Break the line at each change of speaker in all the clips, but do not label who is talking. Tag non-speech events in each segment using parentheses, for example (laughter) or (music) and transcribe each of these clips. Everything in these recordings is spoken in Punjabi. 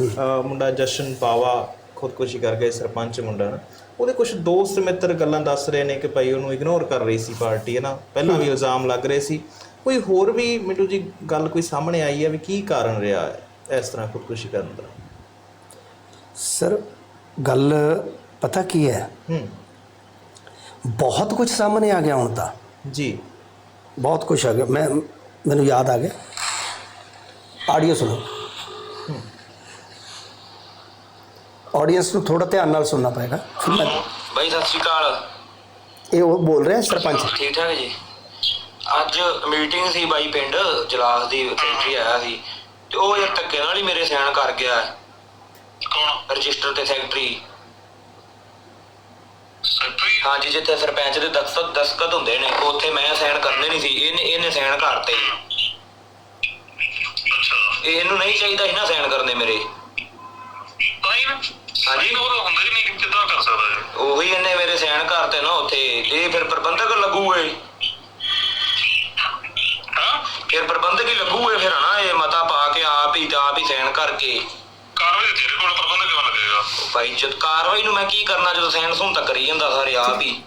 ਅਹ ਮੁੰਡਾ ਜਸ਼ਨ ਬਾਵਾ ਖੁਦਕੁਸ਼ੀ ਕਰ ਗਿਆ ਸਰਪੰਚ ਮੁੰਡਾ ਨਾ। ਉਹਦੇ ਕੁਝ ਦੋਸਤ ਮਿੱਤਰ ਗੱਲਾਂ ਦੱਸ ਰਹੇ ਨੇ ਕਿ ਭਾਈ ਉਹਨੂੰ ਇਗਨੋਰ ਕਰ ਰਹੀ ਸੀ ਪਾਰਟੀ ਹੈ ਨਾ। ਪਹਿਲਾਂ ਵੀ ਇਲਜ਼ਾਮ ਲੱਗ ਰਹੇ ਸੀ। ਕੋਈ ਹੋਰ ਵੀ ਮਿੰਟੂ ਜੀ ਗੱਲ ਕੋਈ ਸਾਹਮਣੇ ਆਈ ਹੈ ਵੀ ਕੀ ਕਾਰਨ ਰਿਹਾ ਹੈ ਇਸ ਤਰ੍ਹਾਂ ਖੁਦਕੁਸ਼ੀ ਕਰਨ ਦਾ?
ਸਰ ਗੱਲ ਪਤਾ ਕੀ ਹੈ?
ਹੂੰ।
ਬਹੁਤ ਕੁਝ ਸਾਹਮਣੇ ਆ ਗਿਆ ਹੁਣ ਤਾਂ।
ਜੀ।
ਬਹੁਤ ਕੁਝ ਆ ਗਿਆ। ਮੈਂ ਮੈਨੂੰ ਯਾਦ ਆ ਗਿਆ। ਆਡੀਓ ਸੁਣੋ। ਆਡੀਅנס ਨੂੰ ਥੋੜਾ ਧਿਆਨ ਨਾਲ ਸੁਣਨਾ ਪਏਗਾ। ਫਿਰ ਮੈਂ
ਬਾਈ ਸਤਿ ਸ਼੍ਰੀ ਅਕਾਲ।
ਇਹ ਉਹ ਬੋਲ ਰਿਹਾ ਸਰਪੰਚ?
ਠੀਕ ਠਾਕ ਜੀ? ਅੱਜ ਮੀਟਿੰਗ ਸੀ ਬਾਈ ਪਿੰਡ ਜਲਾਸ ਦੀ ਸੈਕਟਰੀ ਆਇਆ ਸੀ। ਤੇ ਉਹ ਯਾਰ ਧੱਕੇ ਨਾਲ ਹੀ ਮੇਰੇ ਸਾਈਨ ਕਰ ਗਿਆ। ਕੌਣ? ਰਜਿਸਟਰ ਤੇ ਸੈਕਟਰੀ
ਸੈਕਟਰੀ
ਹਾਂਜੀ ਜਿੱਥੇ ਸਰਪੰਚ ਦੇ ਦਸਤਖਤ ਦਸਤਖਤ ਹੁੰਦੇ ਨੇ ਉੱਥੇ ਮੈਂ ਸਾਈਨ ਕਰਨੇ ਨਹੀਂ ਸੀ। ਇਹਨੇ ਇਹਨੇ ਸਾਈਨ ਕਰਤੇ।
ਅੱਛਾ।
ਇਹ ਇਹਨੂੰ ਨਹੀਂ ਚਾਹੀਦਾ ਸੀ ਨਾ ਸਾਈਨ ਕਰਨੇ ਮੇਰੇ।
ਲਾਈਨ ਹਾਂਜੀ ਉਹ ਤਾਂ ਹੁੰਦਾ ਹੀ ਨਹੀਂ ਕਿੱਦਾਂ ਕਰ ਸਕਦਾ ਹੈ
ਉਹੀ ਇਹਨੇ ਮੇਰੇ ਸਾਈਨ ਕਰਤੇ ਨਾ ਉੱਥੇ ਇਹ ਫਿਰ ਪ੍ਰਬੰਧਕ ਲੱਗੂਏ।
ਹਾਂ?
ਫਿਰ ਪ੍ਰਬੰਧਕ ਹੀ ਲੱਗੂਏ ਫਿਰ ਹਨਾ ਇਹ ਮਤਾ ਪਾ ਕੇ ਆਪ ਹੀ ਆਪ ਹੀ ਸਾਈਨ ਕਰਕੇ।
ਕਾਰਵਾਈ ਤੇਰੇ ਕੋਲ ਪ੍ਰਬੰਧ ਕਿਵੇਂ ਲੱਗੇਗਾ।
ਭਾਈ ਜਦ ਕਾਰਵਾਈ ਨੂੰ ਮੈਂ ਕੀ ਕਰਨਾ ਜਦੋਂ ਸਾਈਨ ਸੁਣ ਤੱਕ ਕਰੀ ਜਾਂਦਾ ਸਾਰੇ ਆਪ ਹੀ।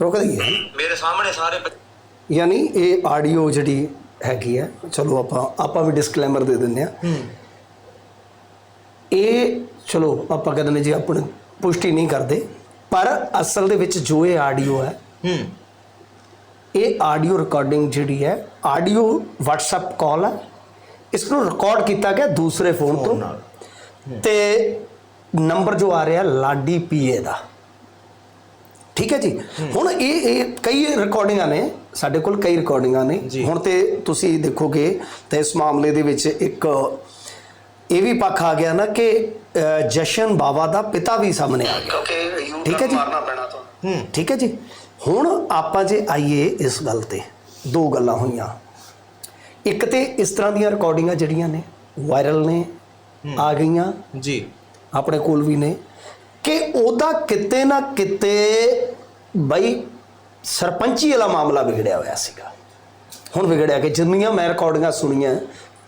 ਰੁਕ ਦਈਏ
ਮੇਰੇ ਸਾਹਮਣੇ ਸਾਰੇ ਬੱਚੇ
ਯਾਨੀ ਇਹ ਆਡੀਓ ਜਿਹੜੀ ਹੈਗੀ ਹੈ ਚਲੋ ਆਪਾਂ ਆਪਾਂ ਵੀ ਡਿਸਕਲੇਮਰ ਦੇ ਦਿੰਦੇ ਆ।
ਹੂੰ।
ਇਹ ਚਲੋ ਆਪਾਂ ਕਹਿੰਦੇ ਨੇ ਜੀ ਆਪਣੀ ਪੁਸ਼ਟੀ ਨਹੀਂ ਕਰਦੇ ਪਰ ਅਸਲ ਦੇ ਵਿੱਚ ਜੋ ਇਹ ਆਡੀਓ ਹੈ
ਹੂੰ।
ਇਹ ਆਡੀਓ ਰਿਕਾਰਡਿੰਗ ਜਿਹੜੀ ਹੈ ਆਡੀਓ WhatsApp ਕਾਲ ਹੈ ਇਸ ਨੂੰ ਰਿਕਾਰਡ ਕੀਤਾ ਗਿਆ ਦੂਸਰੇ ਫੋਨ ਤੋਂ ਤੇ ਨੰਬਰ ਜੋ ਆ ਰਿਹਾ ਲਾਡੀ ਪੀਏ ਦਾ। ਠੀਕ ਹੈ ਜੀ? ਹੁਣ ਇਹ ਇਹ ਕਈ ਰਿਕਾਰਡਿੰਗਾਂ ਨੇ ਸਾਡੇ ਕੋਲ ਕਈ ਰਿਕਾਰਡਿੰਗਾਂ ਨੇ। ਹੁਣ ਤੇ ਤੁਸੀਂ ਦੇਖੋਗੇ ਤਾਂ ਇਸ ਮਾਮਲੇ ਦੇ ਵਿੱਚ ਇੱਕ ਇਹ ਵੀ ਪੱਖ ਆ ਗਿਆ ਨਾ ਕਿ ਜਸ਼ਨ ਬਾਵਾ ਦਾ ਪਿਤਾ ਵੀ ਸਾਹਮਣੇ ਆ ਗਿਆ।
ਕਿਉਂਕਿ
ਠੀਕ ਹੈ ਜੀ?
ਪੈਣਾ ਤੋਂ।
ਹੂੰ
ਠੀਕ ਹੈ ਜੀ? ਹੁਣ ਆਪਾਂ ਜੇ ਆਈਏ ਇਸ ਗੱਲ ਤੇ ਦੋ ਗੱਲਾਂ ਹੋਈਆਂ। ਇੱਕ ਤੇ ਇਸ ਤਰ੍ਹਾਂ ਦੀਆਂ ਰਿਕਾਰਡਿੰਗਾਂ ਜਿਹੜੀਆਂ ਨੇ ਵਾਇਰਲ ਨੇ ਆ ਗਈਆਂ।
ਜੀ।
ਆਪਣੇ ਕੋਲ ਵੀ ਨੇ। ਕਿ ਉਹਦਾ ਕਿਤੇ ਨਾ ਕਿਤੇ ਬਈ ਸਰਪੰਚੀ ਵਾਲਾ ਮਾਮਲਾ ਵਿਗੜਿਆ ਹੋਇਆ ਸੀਗਾ। ਹੁਣ ਵਿਗੜਿਆ ਕਿ ਜਿੰਨੀਆਂ ਮੈਂ ਰਿਕਾਰਡਿੰਗਾਂ ਸੁਣੀਆਂ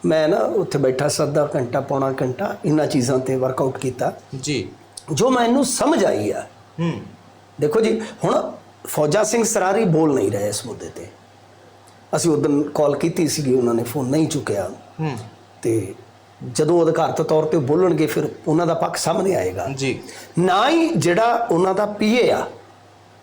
ਮੈਂ ਨਾ ਉੱਥੇ ਬੈਠਾ ਸੱਦਾ ਘੰਟਾ ਪੌਣਾ ਘੰਟਾ ਇਹਨਾਂ ਚੀਜ਼ਾਂ ਤੇ ਵਰਕਆਊਟ ਕੀਤਾ।
ਜੀ।
ਜੋ ਮੈਨੂੰ ਸਮਝ ਆਈ ਆ।
ਹੂੰ।
ਦੇਖੋ ਜੀ ਹੁਣ ਫੌਜਾ ਸਿੰਘ ਸਰਾਰੀ ਬੋਲ ਨਹੀਂ ਰਹੇ ਇਸ ਮੁੱਦੇ ਤੇ। ਅਸੀਂ ਉਦੋਂ ਕਾਲ ਕੀਤੀ ਸੀਗੀ ਉਹਨਾਂ ਨੇ ਫੋਨ ਨਹੀਂ ਚੁੱਕਿਆ।
ਹੂੰ।
ਤੇ ਜਦੋਂ ਅਧਿਕਾਰਤ ਤੌਰ ਤੇ ਬੋਲਣਗੇ ਫਿਰ ਉਹਨਾਂ ਦਾ ਪੱਖ ਸਾਹਮਣੇ ਆਏਗਾ।
ਜੀ।
ਨਾ ਹੀ ਜਿਹੜਾ ਉਹਨਾਂ ਦਾ ਪੀਏ ਆ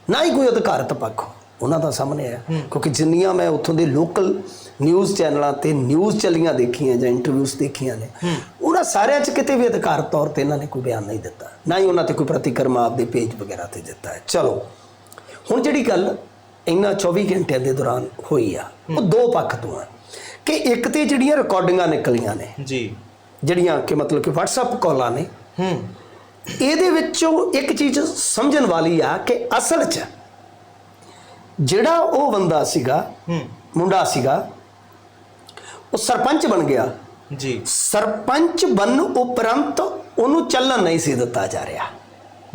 ਨਾ ਹੀ ਕੋਈ ਅਧਿਕਾਰਤ ਪੱਖ। ਉਹਨਾਂ ਦਾ ਸਾਹਮਣੇ ਆਇਆ। ਕਿਉਂਕਿ ਜਿੰਨੀਆਂ ਮੈਂ ਉੱਥੋਂ ਦੇ ਲੋਕਲ ਨਿਊਜ਼ ਚੈਨਲਾਂ ਤੇ ਨਿਊਜ਼ ਚੱਲੀਆਂ ਦੇਖੀਆਂ ਜਾਂ ਇੰਟਰਵਿਊਜ਼ ਦੇਖੀਆਂ ਨੇ ਉਹਨਾਂ ਸਾਰਿਆਂ 'ਚ ਕਿਤੇ ਵੀ ਅਧਿਕਾਰਤ ਤੌਰ ਤੇ ਇਹਨਾਂ ਨੇ ਕੋਈ ਬਿਆਨ ਨਹੀਂ ਦਿੱਤਾ। ਨਾ ਹੀ ਉਹਨਾਂ ਤੇ ਕੋਈ ਪ੍ਰਤੀਕਰਮ ਆਪਦੇ ਪੇਜ ਵਗੈਰਾ ਤੇ ਦਿੱਤਾ ਹੈ। ਚਲੋ ਹੁਣ ਜਿਹੜੀ ਗੱਲ ਇਹਨਾਂ 24 ਘੰਟਿਆਂ ਦੇ ਦੌਰਾਨ ਹੋਈ ਆ ਉਹ ਦੋ ਪੱਖ ਤੋਂ ਆ ਕਿ ਇੱਕ ਤੇ ਜਿਹੜੀਆਂ ਰਿਕਾਰਡਿੰਗਾਂ ਨਿਕਲੀਆਂ ਨੇ
ਜੀ।
ਜਿਹੜੀਆਂ ਕਿ ਮਤਲਬ ਕਿ WhatsApp ਕਾਲਾਂ ਨੇ
ਹੂੰ।
ਇਹਦੇ ਵਿੱਚੋਂ ਇੱਕ ਚੀਜ਼ ਸਮਝਣ ਵਾਲੀ ਆ ਕਿ ਅਸਲ 'ਚ ਜਿਹੜਾ ਉਹ ਬੰਦਾ ਸੀਗਾ
ਹੂੰ।
ਮੁੰਡਾ ਸੀਗਾ ਉਹ ਸਰਪੰਚ ਬਣ ਗਿਆ।
ਜੀ।
ਸਰਪੰਚ ਬਣਨ ਉਪਰੰਤ ਉਹਨੂੰ ਚੱਲਣ ਨਹੀਂ ਸੀ ਦਿੱਤਾ ਜਾ ਰਿਹਾ।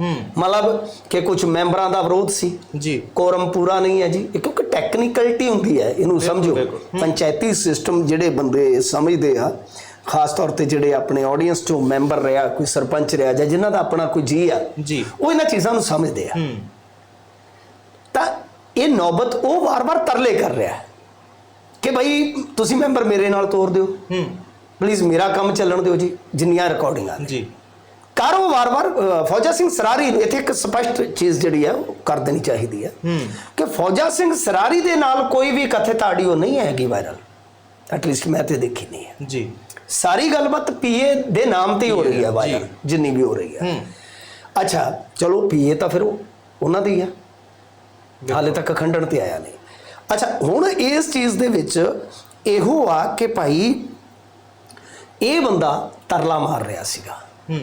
ਹੂੰ।
ਮਤਲਬ ਕਿ ਕੁਝ ਮੈਂਬਰਾਂ ਦਾ ਵਿਰੋਧ ਸੀ।
ਜੀ।
ਕੋਰਮ ਪੂਰਾ ਨਹੀਂ ਹੈ ਜੀ। ਇਹ ਕਿਉਂਕਿ ਟੈਕਨੀਕਲਿਟੀ ਹੁੰਦੀ ਹੈ ਇਹਨੂੰ ਸਮਝੋ। ਪੰਚਾਇਤੀ ਸਿਸਟਮ ਜਿਹੜੇ ਬੰਦੇ ਸਮਝਦੇ ਆ ਖਾਸ ਤੌਰ ਤੇ ਜਿਹੜੇ ਆਪਣੇ ਆਡੀਅנס ਚੋਂ ਮੈਂਬਰ ਰਿਹਾ ਕੋਈ ਸਰਪੰਚ ਰਿਹਾ ਜਾਂ ਜਿਨ੍ਹਾਂ ਦਾ ਆਪਣਾ ਕੋਈ ਜੀ ਆ
ਜੀ।
ਉਹ ਇਹਨਾਂ ਚੀਜ਼ਾਂ ਨੂੰ ਸਮਝਦੇ ਆ।
ਹੂੰ।
ਇਹ ਨੌਬਤ ਉਹ ਵਾਰ-ਵਾਰ ਤਰਲੇ ਕਰ ਰਿਹਾ ਹੈ ਕਿ ਭਾਈ ਤੁਸੀਂ ਮੈਂਬਰ ਮੇਰੇ ਨਾਲ ਤੋਰ ਦਿਓ।
ਹੂੰ।
ਪਲੀਜ਼ ਮੇਰਾ ਕੰਮ ਚੱਲਣ ਦਿਓ ਜੀ ਜਿੰਨੀਆਂ ਰਿਕਾਰਡਿੰਗਾਂ ਨੇ
ਜੀ।
ਕਾਰੋ ਵਾਰ-ਵਾਰ ਫੌਜਾ ਸਿੰਘ ਸਰਾਰੀ ਨੂੰ ਇੱਥੇ ਇੱਕ ਸਪਸ਼ਟ ਚੀਜ਼ ਜਿਹੜੀ ਹੈ ਉਹ ਕਰ ਦੇਣੀ ਚਾਹੀਦੀ ਹੈ
ਹੂੰ।
ਕਿ ਫੌਜਾ ਸਿੰਘ ਸਰਾਰੀ ਦੇ ਨਾਲ ਕੋਈ ਵੀ ਕਥਿਤ ਆਡੀਓ ਨਹੀਂ ਹੈਗੀ ਵਾਇਰਲ ਐਟਲੀਸਟ ਮੈਂ ਤੇ ਦੇਖੀ ਨਹੀਂ ਹੈ।
ਜੀ।
ਸਾਰੀ ਗੱਲਬਾਤ ਪੀਏ ਦੇ ਨਾਮ ਤੇ ਹੀ ਰਹੀ ਹੈ ਵਾਇਰਲ ਜਿੰਨੀ ਵੀ ਹੋ ਰਹੀ ਹੈ।
ਹੂੰ।
ਅੱਛਾ ਚਲੋ ਪੀਏ ਤਾਂ ਫਿਰ ਉਹ ਉਹਨਾਂ ਦੀ ਹੈ। ਹਾਲੇ ਤੱਕ ਖੰਡਣ ਤੇ ਆਇਆ ਨਹੀਂ। ਅੱਛਾ ਹੁਣ ਇਸ ਚੀਜ਼ ਦੇ ਵਿੱਚ ਇਹੋ ਆ ਕਿ ਭਾਈ ਇਹ ਬੰਦਾ ਤਰਲਾ ਮਾਰ ਰਿਹਾ ਸੀਗਾ।
ਹੂੰ।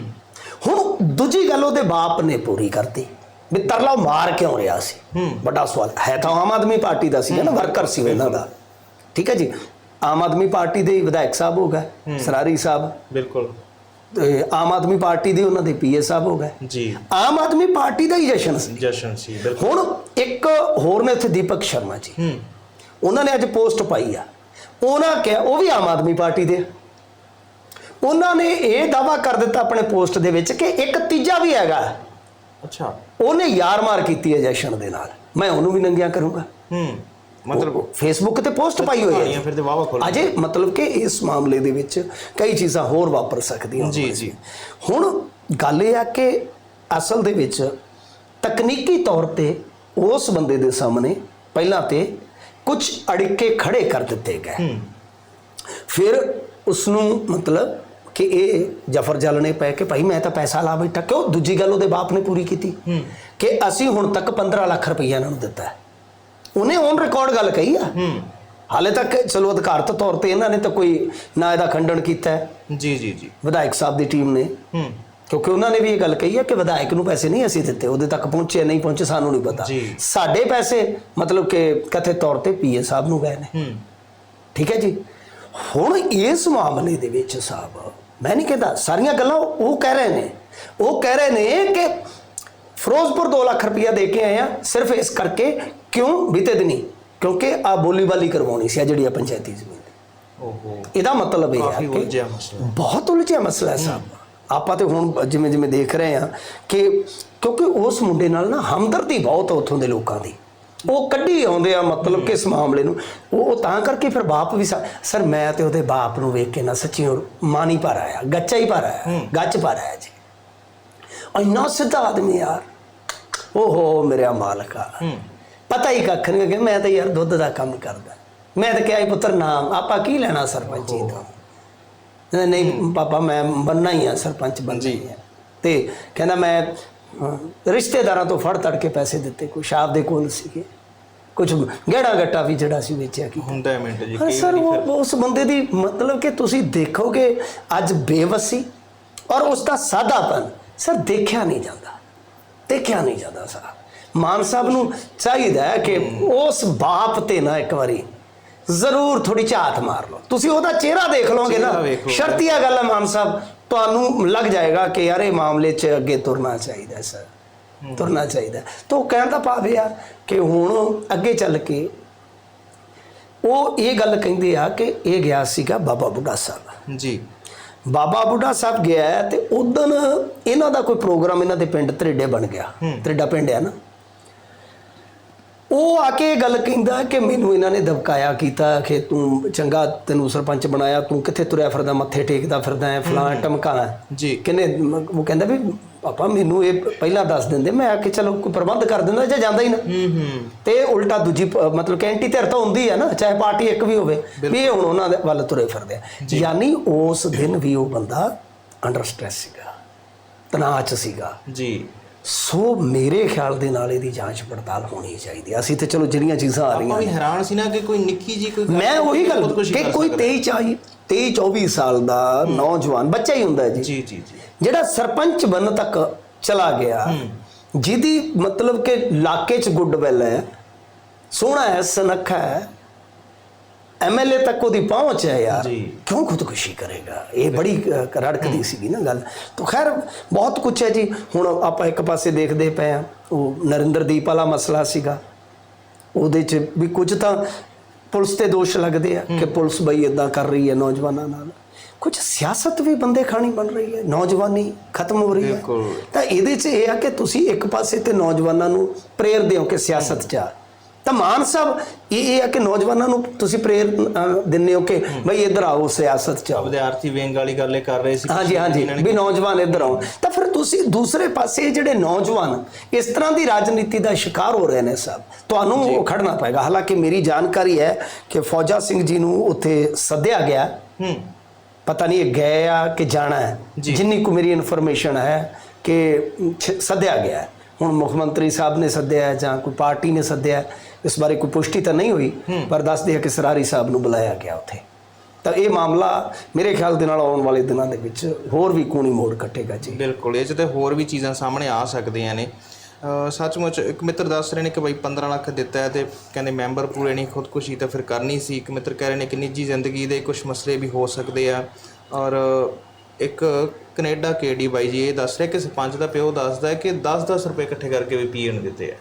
ਹੁਣ ਦੂਜੀ ਗੱਲ ਉਹਦੇ ਬਾਪ ਨੇ ਪੂਰੀ ਕਰਤੀ ਵੀ ਤਰਲਾ ਮਾਰ ਕਿਉਂ ਰਿਹਾ ਸੀ। ਵੱਡਾ ਸਵਾਲ। ਹੈ ਤਾਂ ਆਮ ਆਦਮੀ ਪਾਰਟੀ ਦਾ ਸੀਗਾ ਨਾ ਵਰਕਰ ਸੀ ਇਹਨਾਂ ਦਾ। ਠੀਕ ਹੈ ਜੀ? ਆਮ ਆਦਮੀ ਪਾਰਟੀ ਦੇ ਵਿਧਾਇਕ ਸਾਹਿਬ ਹੋ ਗਏ ਸਰਾਰੀ ਸਾਹਿਬ।
ਬਿਲਕੁਲ।
ਆਮ ਆਦਮੀ ਪਾਰਟੀ ਦੇ ਉਹਨਾਂ ਦੇ ਪੀਏ ਸਾਹਿਬ ਹੋ ਗਏ।
ਜੀ।
ਆਮ ਆਦਮੀ ਪਾਰਟੀ ਦਾ ਹੀ ਜਸ਼ਨ ਸੀ।
ਜਸ਼ਨ ਸੀ ਬਿਲਕੁਲ।
ਹੁਣ ਇੱਕ ਹੋਰ ਨੇ ਇੱਥੇ ਦੀਪਕ ਸ਼ਰਮਾ ਜੀ।
ਹੂੰ।
ਉਹਨਾਂ ਨੇ ਅੱਜ ਪੋਸਟ ਪਾਈ ਆ। ਉਹਨਾਂ ਕਿਹਾ ਉਹ ਵੀ ਆਮ ਆਦਮੀ ਪਾਰਟੀ ਦੇ। ਉਹਨਾਂ ਨੇ ਇਹ ਦਾਵਾ ਕਰ ਦਿੱਤਾ ਆਪਣੇ ਪੋਸਟ ਦੇ ਵਿੱਚ ਕਿ ਇੱਕ ਤੀਜਾ ਵੀ ਹੈਗਾ।
ਅੱਛਾ।
ਉਹਨੇ ਯਾਰ ਮਾਰ ਕੀਤੀ ਹੈ ਜਸ਼ਨ ਦੇ ਨਾਲ। ਮੈਂ ਉਹਨੂੰ ਵੀ ਨੰਗਿਆ ਕਰੂੰਗਾ।
ਹੂੰ। ਮਤਲਬ
ਫੇਸਬੁੱਕ ਤੇ ਪੋਸਟ ਪਾਈ ਹੋਈ ਹੈ।
ਫਿਰ ਤੇ ਵਾਵਾ ਖੋਲ
ਅਜੇ ਮਤਲਬ ਕਿ ਇਸ ਮਾਮਲੇ ਦੇ ਵਿੱਚ ਕਈ ਚੀਜ਼ਾਂ ਹੋਰ ਵਾਪਰ ਸਕਦੀਆਂ
ਜੀ ਜੀ।
ਹੁਣ ਗੱਲ ਇਹ ਆ ਕਿ ਅਸਲ ਦੇ ਵਿੱਚ ਤਕਨੀਕੀ ਤੌਰ ਤੇ ਉਸ ਬੰਦੇ ਦੇ ਸਾਹਮਣੇ ਪਹਿਲਾਂ ਤੇ ਕੁਝ ਅੜਿੱਕੇ ਖੜੇ ਕਰ ਦਿੱਤੇ ਗਏ। ਫਿਰ ਉਸ ਨੂੰ ਮਤਲਬ ਕਿ ਇਹ ਜਫਰ ਜਲਣੇ ਪਏ ਕਿ ਭਾਈ ਮੈਂ ਤਾਂ ਪੈਸਾ ਲਾ ਬੈਠਾ ਕਿਉਂ? ਦੂਜੀ ਗੱਲ ਉਹਦੇ ਬਾਪ ਨੇ ਪੂਰੀ ਕੀਤੀ ਕਿ ਅਸੀਂ ਹੁਣ ਤੱਕ 15 ਲੱਖ ਰੁਪਈਆ ਇਹਨਾਂ ਨੂੰ ਦਿੱਤਾ ਹੈ। ਉਹਨੇ ਔਨ ਰਿਕਾਰਡ ਗੱਲ ਕਹੀ ਆ। ਹਾਲੇ ਤੱਕ ਚਲੋ ਅਧਿਕਾਰਤ ਤੌਰ ਤੇ ਇਹਨਾਂ ਨੇ ਤਾਂ ਕੋਈ ਨਾ ਇਹਦਾ ਖੰਡਨ ਕੀਤਾ ਹੈ।
ਜੀ ਜੀ ਜੀ।
ਵਿਧਾਇਕ ਸਾਹਿਬ ਦੀ ਟੀਮ ਨੇ।
ਹੂੰ।
ਕਿਉਂਕਿ ਉਹਨਾਂ ਨੇ ਵੀ ਇਹ ਗੱਲ ਕਹੀ ਹੈ ਕਿ ਵਿਧਾਇਕ ਨੂੰ ਪੈਸੇ ਨਹੀਂ ਅਸੀਂ ਦਿੱਤੇ ਉਹਦੇ ਤੱਕ ਪਹੁੰਚੇ ਨਹੀਂ ਪਹੁੰਚੇ ਸਾਨੂੰ ਨਹੀਂ ਪਤਾ। ਸਾਡੇ ਪੈਸੇ ਮਤਲਬ ਕਿ ਕਥੇ ਤੌਰ ਤੇ ਪੀਏ ਸਾਹਿਬ ਨੂੰ ਗਏ ਨੇ। ਠੀਕ ਹੈ ਜੀ? ਹੁਣ ਇਸ ਮਾਮਲੇ ਦੇ ਵਿੱਚ ਸਾਹਿਬ ਮੈਂ ਨਹੀਂ ਕਹਿੰਦਾ ਸਾਰੀਆਂ ਗੱਲਾਂ ਉਹ ਕਹਿ ਰਹੇ ਨੇ। ਉਹ ਕਹਿ ਰਹੇ ਨੇ ਕਿ ਫਿਰੋਜ਼ਪੁਰ 2 ਲੱਖ ਰੁਪਇਆ ਦੇ ਕੇ ਆਏ ਆ ਸਿਰਫ ਇਸ ਕਰਕੇ ਕਿਉਂ ਬੀਤੇ ਦਿਨੀ? ਕਿਉਂਕਿ ਆ ਬੋਲੀ ਬਾਲੀ ਕਰਵਾਉਣੀ ਸੀ ਆ ਜਿਹੜੀ ਆ ਪੰਚਾਇਤੀ ਜ਼ਮੀਨ ਦੀ।
ਓਹੋ।
ਇਹਦਾ ਮਤਲਬ ਇਹ ਹੈ ਕਿ
ਉਲਝਿਆ ਮਸਲਾ।
ਬਹੁਤ ਉਲਝਿਆ ਮਸਲਾ ਹੈ ਸਾਹਿਬ ਆਪਾਂ ਤੇ ਹੁਣ ਜਿਵੇਂ ਜਿਵੇਂ ਦੇਖ ਰਹੇ ਆ ਕਿ ਕਿਉਂਕਿ ਉਸ ਮੁੰਡੇ ਨਾਲ ਨਾ ਹਮਦਰਦੀ ਬਹੁਤ ਆ ਉੱਥੋਂ ਦੇ ਲੋਕਾਂ ਦੀ। ਉਹ ਕੱਢੀ ਆਉਂਦੇ ਆ ਮਤਲਬ ਕਿ ਇਸ ਮਾਮਲੇ ਨੂੰ। ਉਹ ਤਾਂ ਕਰਕੇ ਫਿਰ ਬਾਪ ਵੀ ਸਰ ਮੈਂ ਤੇ ਉਹਦੇ ਬਾਪ ਨੂੰ ਵੇਖ ਕੇ ਨਾ ਸੱਚੀ ਉਹ ਮਾਂ ਨਹੀਂ ਭਰ ਆਇਆ ਗੱਚਾ ਹੀ ਭਰ ਆਇਆ ਗੱਚ ਭਰ ਆਇਆ ਜੀ। ਇੰਨਾ ਸਿੱਧਾ ਆਦਮੀ ਯਾਰ। ਓਹੋ ਮੇਰਾ ਮਾਲਕਾ
ਹੂੰ।
ਪਤਾ ਹੀ ਕੱਖ ਨਹੀਂ ਕਿ ਮੈਂ ਤਾਂ ਯਾਰ ਦੁੱਧ ਦਾ ਕੰਮ ਕਰਦਾ। ਮੈਂ ਤਾਂ ਕਿਹਾ ਪੁੱਤਰ ਨਾਮ ਆਪਾਂ ਕੀ ਲੈਣਾ ਸਰਪੰਚੀ ਤੋਂ? ਕਹਿੰਦਾ, ਨਹੀਂ ਪਾਪਾ ਮੈਂ ਬੰਨਾ ਹੀ ਆ ਸਰਪੰਚ ਬੰਨਾ ਹੀ ਆ। ਤੇ ਕਹਿੰਦਾ ਮੈਂ ਰਿਸ਼ਤੇਦਾਰਾਂ ਤੋਂ ਫੜ ਤੜ ਕੇ ਪੈਸੇ ਦਿੱਤੇ ਕੁਛ ਆਪਦੇ ਕੋਲ ਸੀਗੇ। ਕੁਝ ਗਹਿਣਾ ਗੱਟਾ ਵੀ ਜਿਹੜਾ ਸੀ ਵੇਚਿਆ ਕੀ
ਹੁੰਦਾ ਹੈ ਮਿੰਟ ਜੀ ਕਈ
ਸਰ ਉਸ ਬੰਦੇ ਦੀ ਮਤਲਬ ਕਿ ਤੁਸੀਂ ਦੇਖੋਗੇ ਅੱਜ ਬੇਵਸੀ ਔਰ ਉਸ ਦਾ ਸਾਦਾਪਨ ਸਰ ਦੇਖਿਆ ਨਹੀਂ ਜਾਂਦਾ। ਦੇਖਿਆ ਨਹੀਂ ਜਾਂਦਾ ਸਰ ਮਾਨ ਸਾਹਿਬ ਨੂੰ ਚਾਹੀਦਾ ਹੈ ਕਿ ਉਸ ਬਾਪ ਤੇ ਨਾ ਇੱਕ ਵਾਰੀ ਜ਼ਰੂਰ ਥੋੜੀ ਝਾਤ ਮਾਰ ਲਓ। ਤੁਸੀਂ ਉਹਦਾ ਚਿਹਰਾ ਦੇਖ ਲਓਗੇ ਨਾ। ਸ਼ਰਤੀਆ ਗੱਲ ਹੈ ਮਾਨ ਸਾਹਿਬ ਤੁਹਾਨੂੰ ਲੱਗ ਜਾਏਗਾ ਕਿ ਯਾਰ ਇਹ ਮਾਮਲੇ 'ਚ ਅੱਗੇ ਤੁਰਨਾ ਚਾਹੀਦਾ ਸਰ। ਤੁਰਨਾ ਚਾਹੀਦਾ। ਤਾਂ ਕਹਿਣ ਦਾ ਭਾਵ ਇਹ ਆ ਕਿ ਹੁਣ ਅੱਗੇ ਚੱਲ ਕੇ ਉਹ ਇਹ ਗੱਲ ਕਹਿੰਦੇ ਆ ਕਿ ਇਹ ਗਿਆ ਸੀਗਾ ਬਾਬਾ ਬੁੱਢਾ ਸਾਹਿਬ
ਜੀ।
ਬਾਬਾ ਬੁੱਢਾ ਸਾਹਿਬ ਗਿਆ ਤੇ ਉਦੋਂ ਇਹਨਾਂ ਦਾ ਕੋਈ ਪ੍ਰੋਗਰਾਮ ਇਹਨਾਂ ਦੇ ਪਿੰਡ ਤ੍ਰਿਡੇ ਬਣ ਗਿਆ। ਤ੍ਰਿਡਾ ਪਿੰਡ ਹੈ ਨਾ। ਉਹ ਆ ਕੇ ਗੱਲ ਕਹਿੰਦਾ ਕਿ ਮੈਨੂੰ ਇਹਨਾਂ ਨੇ ਦਬਕਾਇਆ ਕੀਤਾ ਕਿ ਤੂੰ ਚੰਗਾ ਤੈਨੂੰ ਸਰਪੰਚ ਬਣਾਇਆ ਤੂੰ ਕਿੱਥੇ ਤੁਰਿਆ ਫਿਰਦਾ ਮੱਥੇ ਟੇਕਦਾ ਫਿਰਦਾ ਹੈ ਫਲਾਂ ਟਮਕਾ
ਜੀ।
ਕਿਨੇ ਉਹ ਕਹਿੰਦਾ ਵੀ ਪਾਪਾ ਮੈਨੂੰ ਇਹ ਪਹਿਲਾਂ ਦੱਸ ਦਿੰਦੇ। ਮੈਂ ਆ ਕੇ ਚਲੋ ਕੋਈ ਪ੍ਰਬੰਧ ਕਰ ਦਿੰਦਾ ਜੇ ਜਾਂਦਾ ਹੀ ਨਾ।
ਹੂੰ ਹੂੰ।
ਤੇ ਉਲਟਾ ਦੂਜੀ ਪ- ਮਤਲਬ ਕਿ ਐਂਟੀ ਧਿਰ ਤਾਂ ਹੁੰਦੀ ਹੈ ਨਾ ਚਾਹੇ ਪਾਰਟੀ ਇੱਕ ਵੀ ਹੋਵੇ ਵੀ ਇਹ ਹੁਣ ਉਹਨਾਂ ਦੇ ਵੱਲ ਤੁਰੇ ਫਿਰਦੇ ਆ। ਯਾਨੀ ਉਸ ਦਿਨ ਵੀ ਉਹ ਬੰਦਾ ਅੰਡਰ ਸਟ੍ਰੈਸ ਸੀਗਾ ਤਣਾਅ 'ਚ ਸੀਗਾ।
ਜੀ।
ਸੋ ਮੇਰੇ ਖਿਆਲ ਦੇ ਨਾਲ ਇਹਦੀ ਜਾਂਚ ਪੜਤਾਲ ਹੋਣੀ ਚਾਹੀਦੀ ਹੈ। ਅਸੀਂ ਤੇ ਚਲੋ ਜਿਹੜੀਆਂ ਚੀਜ਼ਾਂ ਆ
ਆਪਾਂ
ਰਹੀਆਂ
ਵੀ
ਨੇ।
ਹੈਰਾਨ ਸੀ ਨਾ ਕਿ ਕੋਈ ਨਿੱਕੀ ਜੀ ਕੋਈ
ਮੈਂ ਉਹੀ ਗੱਲ
ਖੁਦਕੁਸ਼ੀ
ਕਿ
ਕਰ
ਕੋਈ
ਸਕਦਾ।
23 ਚਾਹੀ 23 24 ਸਾਲ ਦਾ ਨੌਜਵਾਨ ਬੱਚਾ ਹੀ ਹੁੰਦਾ ਜੀ।
ਜੀ ਜੀ
ਜਿਹੜਾ ਸਰਪੰਚ ਬਣ ਤੱਕ ਚਲਾ ਗਿਆ ਜਿਹਦੀ ਮਤਲਬ ਕਿ ਇਲਾਕੇ 'ਚ ਗੁੱਡਵੈਲ ਹੈ ਸੋਹਣਾ ਹੈ ਸੁਨੱਖਾ ਹੈ ਐਮਐਲਏ ਤੱਕ ਉਹਦੀ ਪਹੁੰਚ ਹੈ ਯਾਰ। ਕਿਉਂ ਖੁਦਕੁਸ਼ੀ ਕਰੇਗਾ? ਇਹ ਬੜੀ ਰੜਕਦੀ ਸੀਗੀ ਨਾ ਗੱਲ। ਤਾਂ ਖੈਰ ਬਹੁਤ ਕੁਝ ਹੈ ਜੀ। ਹੁਣ ਆਪਾਂ ਇੱਕ ਪਾਸੇ ਦੇਖਦੇ ਪਏ ਆ ਉਹ ਨਰਿੰਦਰਦੀਪ ਵਾਲਾ ਮਸਲਾ ਸੀਗਾ। ਉਹਦੇ 'ਚ ਵੀ ਕੁਝ ਤਾਂ ਪੁਲਿਸ ਤੇ ਦੋਸ਼ ਲੱਗਦੇ ਆ ਕਿ ਪੁਲਿਸ ਬਈ ਇਦਾਂ ਕਰ ਰਹੀ ਹੈ ਨੌਜਵਾਨਾਂ ਨਾਲ। ਕੁਝ ਸਿਆਸਤ ਵੀ ਬੰਦੇ ਖਾਣੀ ਬਣ ਰਹੀ ਹੈ ਨੌਜਵਾਨੀ ਖਤਮ ਹੋ ਰਹੀ ਹੈ। ਤਾਂ ਇਹਦੇ 'ਚ ਇਹ ਆ ਕਿ ਤੁਸੀਂ ਇੱਕ ਪਾਸੇ ਤੇ ਨੌਜਵਾਨਾਂ ਨੂੰ ਪ੍ਰੇਰਦੇ ਹੋ ਕਿ ਸਿਆਸਤ 'ਚ ਆ ਤਾਂ ਮਾਨ ਸਾਹਿਬ ਇਹ ਇਹ ਆ ਕਿ ਨੌਜਵਾਨਾਂ ਨੂੰ ਤੁਸੀਂ ਪ੍ਰੇਰ ਦਿੰਦੇ ਹੋ ਕਿ ਬਈ ਇੱਧਰ ਆਓ ਸਿਆਸਤ 'ਚ
ਵਿਦਿਆਰਥੀ ਵਿੰਗ ਵਾਲੀ ਗੱਲ ਇਹ ਕਰ ਰਹੇ ਸੀ।
ਹਾਂਜੀ ਹਾਂਜੀ ਵੀ ਨੌਜਵਾਨ ਇੱਧਰ ਆਉਣ ਤਾਂ ਫਿਰ ਤੁਸੀਂ ਦੂਸਰੇ ਪਾਸੇ ਜਿਹੜੇ ਨੌਜਵਾਨ ਇਸ ਤਰ੍ਹਾਂ ਦੀ ਰਾਜਨੀਤੀ ਦਾ ਸ਼ਿਕਾਰ ਹੋ ਰਹੇ ਨੇ ਸਭ। ਤੁਹਾਨੂੰ ਉਹ ਖੜਨਾ ਪਏਗਾ। ਹਾਲਾਂਕਿ ਮੇਰੀ ਜਾਣਕਾਰੀ ਹੈ ਕਿ ਫੌਜਾ ਸਿੰਘ ਜੀ ਨੂੰ ਉੱਥੇ ਸੱਦਿਆ ਗਿਆ।
ਹੂੰ।
ਪਤਾ ਨਹੀਂ ਇਹ ਗਏ ਆ ਕਿ ਜਾਣਾ ਹੈ। ਜਿੰਨੀ ਕੁ ਮੇਰੀ ਇਨਫੋਰਮੇਸ਼ਨ ਹੈ ਕਿ ਸੱਦਿਆ ਗਿਆ। ਹੁਣ ਮੁੱਖ ਮੰਤਰੀ ਸਾਹਿਬ ਨੇ ਸੱਦਿਆ ਜਾਂ ਕੋਈ ਪਾਰਟੀ ਨੇ ਸੱਦਿਆ ਇਸ ਬਾਰੇ ਕੋਈ ਪੁਸ਼ਟੀ ਤਾਂ ਨਹੀਂ ਹੋਈ ਪਰ ਦੱਸਦੇ ਆ ਕਿ ਸਰਾਰੀ ਸਾਹਿਬ ਨੂੰ ਬੁਲਾਇਆ ਗਿਆ ਉੱਥੇ। ਤਾਂ ਇਹ ਮਾਮਲਾ ਮੇਰੇ ਖਿਆਲ ਦੇ ਨਾਲ ਆਉਣ ਵਾਲੇ ਦਿਨਾਂ ਦੇ ਵਿੱਚ ਹੋਰ ਵੀ ਕੋਣੀ ਮੋੜ ਕੱਟੇਗਾ ਜੀ।
ਬਿਲਕੁਲ ਇਹ 'ਚ ਤੇ ਹੋਰ ਵੀ ਚੀਜ਼ਾਂ ਸਾਹਮਣੇ ਆ ਸਕਦੀਆਂ ਨੇ। ਸੱਚਮੁੱਚ ਇੱਕ ਮਿੱਤਰ ਦੱਸ ਰਹੇ ਨੇ ਕਿ ਬਾਈ 15 ਲੱਖ ਦਿੱਤਾ ਹੈ ਤੇ ਕਹਿੰਦੇ ਮੈਂਬਰ ਪੂਰੇ ਨਹੀਂ ਖੁਦਕੁਸ਼ੀ ਤਾਂ ਫਿਰ ਕਰਨੀ ਸੀ। ਇੱਕ ਮਿੱਤਰ ਕਹਿ ਰਹੇ ਨੇ ਕਿ ਨਿੱਜੀ ਜ਼ਿੰਦਗੀ ਦੇ ਕੁਝ ਮਸਲੇ ਵੀ ਹੋ ਸਕਦੇ ਆ। ਔਰ ਇੱਕ ਕੈਨੇਡਾ ਕੇਡੀ ਬਾਈ ਜੀ ਇਹ ਦੱਸ ਰਿਹਾ ਕਿ ਸਰਪੰਚ ਦਾ ਪਿਓ ਦੱਸਦਾ ਹੈ ਕਿ 10-10 ਰੁਪਏ ਇਕੱਠੇ ਕਰਕੇ ਵੀ ਪੀਣ ਦਿੱਤੇ ਆ।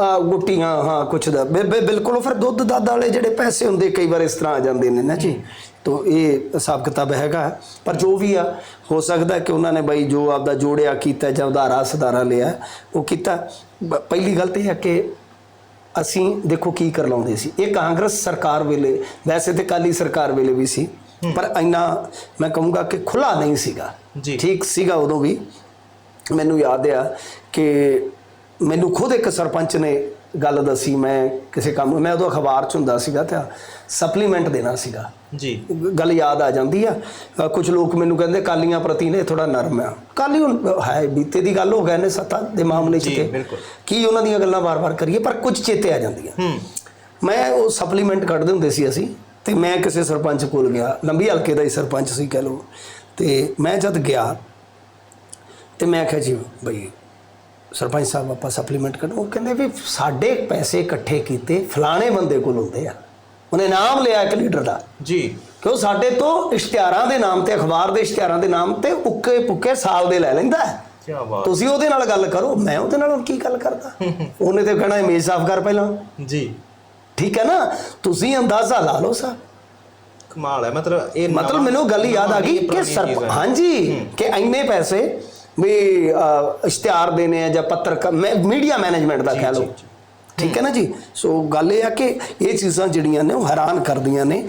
ਆ ਗੁੱਟੀਆਂ ਹਾਂ ਕੁਛ ਦਾ। ਬਿ- ਬਿ- ਬਿਲਕੁਲ ਫਿਰ ਦੁੱਧ ਦੱਧ ਵਾਲੇ ਜਿਹੜੇ ਪੈਸੇ ਹੁੰਦੇ ਕਈ ਵਾਰ ਇਸ ਤਰ੍ਹਾਂ ਆ ਜਾਂਦੇ ਨੇ ਨਾ ਜੀ। ਤੋ ਇਹ ਹਿਸਾਬ ਕਿਤਾਬ ਹੈਗਾ ਪਰ ਜੋ ਵੀ ਆ ਹੋ ਸਕਦਾ ਕਿ ਉਹਨਾਂ ਨੇ ਬਈ ਜੋ ਆਪਦਾ ਜੋੜਿਆ ਕੀਤਾ ਜਾਂ ਉਧਾਰਾ ਸੁਧਾਰਾ ਲਿਆ ਉਹ ਕੀਤਾ। ਬ- ਪਹਿਲੀ ਗੱਲ ਤੇ ਇਹ ਹੈ ਕਿ ਅਸੀਂ ਦੇਖੋ ਕੀ ਕਰ ਲਾਉਂਦੇ ਸੀ। ਇਹ ਕਾਂਗਰਸ ਸਰਕਾਰ ਵੇਲੇ ਵੈਸੇ ਤੇ ਕਾਲੀ ਸਰਕਾਰ ਵੇਲੇ ਵੀ ਸੀ ਪਰ ਇੰਨਾ ਮੈਂ ਕਹੂੰਗਾ ਕਿ ਖੁੱਲਾ ਨਹੀਂ ਸੀਗਾ।
ਜੀ।
ਠੀਕ ਸੀਗਾ ਉਦੋਂ ਵੀ। ਮੈਨੂੰ ਯਾਦ ਆ ਕਿ ਮੈਨੂੰ ਖੁਦ ਇੱਕ ਸਰਪੰਚ ਨੇ ਗੱਲ ਦੱਸੀ ਮੈਂ ਕਿਸੇ ਕੰਮ ਮੈਂ ਉਦੋਂ ਅਖਬਾਰ 'ਚ ਹੁੰਦਾ ਸੀਗਾ ਤੇ ਸਪਲੀਮੈਂਟ ਦੇਣਾ ਸੀਗਾ।
ਜੀ।
ਗੱਲ ਯਾਦ ਆ ਜਾਂਦੀ ਆ। ਕੁਝ ਲੋਕ ਮੈਨੂੰ ਕਹਿੰਦੇ ਕਾਲੀਆਂ ਪ੍ਰਤੀ ਨੇ ਥੋੜਾ ਨਰਮ ਆ। ਕਾਲੀ ਹੁਣ ਹੈ ਬੀਤੇ ਦੀ ਗੱਲ ਹੋ ਗਏ ਨੇ ਸੱਤਾ ਦੇ ਮਾਮਲੇ 'ਚ ਤੇ। ਕੀ ਉਹਨਾਂ ਦੀਆਂ ਗੱਲਾਂ ਵਾਰ-ਵਾਰ ਕਰੀਏ ਪਰ ਕੁਝ ਚੇਤੇ ਆ ਜਾਂਦੀਆਂ। ਮੈਂ ਉਹ ਸਪਲੀਮੈਂਟ ਕੱਢਦੇ ਹੁੰਦੇ ਸੀ ਅਸੀਂ ਤੇ ਮੈਂ ਕਿਸੇ ਸਰਪੰਚ ਕੋਲ ਗਿਆ। ਲੰਬੀ ਹਲਕੇ ਦਾ ਹੀ ਸਰਪੰਚ ਸੀ ਕਹ ਲਓ। ਤੇ ਮੈਂ ਜਦ ਗਿਆ ਤੇ ਮੈਂ ਕਿਹਾ ਜੀ ਬਈ ਸਰਪੰਚ ਸਾਹਿਬ ਆਪਾਂ ਸਪਲੀਮੈਂਟ ਕੱਢ ਉਹ ਕਹਿੰਦੇ ਵੀ ਸਾਡੇ ਪੈਸੇ ਇਕੱਠੇ ਕੀਤੇ ਫਲਾਣੇ ਬੰਦੇ ਕੋਲ ਹੁੰਦੇ ਆ। ਉਹਨੇ ਨਾਮ ਲਿਆ ਇੱਕ ਲੀਡਰ ਦਾ।
ਜੀ।
ਕਿ ਉਹ ਸਾਡੇ ਤੋਂ ਇਸ਼ਤਿਹਾਰਾਂ ਦੇ ਨਾਮ ਤੇ ਅਖਬਾਰ ਦੇ ਇਸ਼ਤਿਹਾਰਾਂ ਦੇ ਨਾਮ ਤੇ ਉੱਕੇ ਪੁੱਕੇ ਸਾਲ ਦੇ ਲੈ ਲੈਂਦਾ।
ਕੀ ਬਾਤ।
ਤੁਸੀਂ ਉਹਦੇ ਨਾਲ ਗੱਲ ਕਰੋ ਮੈਂ ਉਹਦੇ ਨਾਲ ਕੀ ਗੱਲ ਕਰਦਾ? (laughs) ਉਹਨੇ ਤੇ ਕਹਿਣਾ ਇਮੇਜ ਸਾਫ਼ ਕਰ ਪਹਿਲਾਂ।
ਜੀ।
ਠੀਕ ਹੈ ਨਾ? ਤੁਸੀਂ ਅੰਦਾਜ਼ਾ ਲਾ ਲਓ ਸਾ
ਕਮਾਲ ਹੈ ਮਤਲਬ ਇਹ
ਮਤਲਬ ਮੈਨੂੰ ਗੱਲ ਯਾਦ ਆ ਗਈ ਕਿ
ਪੁਰਾਣੀ
ਸਰ
ਚੀਜ਼ ਹੈ।
ਹਾਂਜੀ ਕਿ ਇੰਨੇ ਪੈਸੇ ਵੀ ਇਸ਼ਤਿਹਾਰ ਦੇਣੇ ਆ ਜਾਂ ਪੱਤਰਕਾਰ ਮੀਡੀਆ ਮੈਨੇਜਮੈਂਟ ਦਾ ਕਹਿ ਲਓ। ਠੀਕ ਹੈ ਨਾ ਜੀ? ਸੋ ਗੱਲ ਇਹ ਆ ਕਿ ਇਹ ਚੀਜ਼ਾਂ ਜਿਹੜੀਆਂ ਨੇ ਉਹ ਹੈਰਾਨ ਕਰਦੀਆਂ ਨੇ।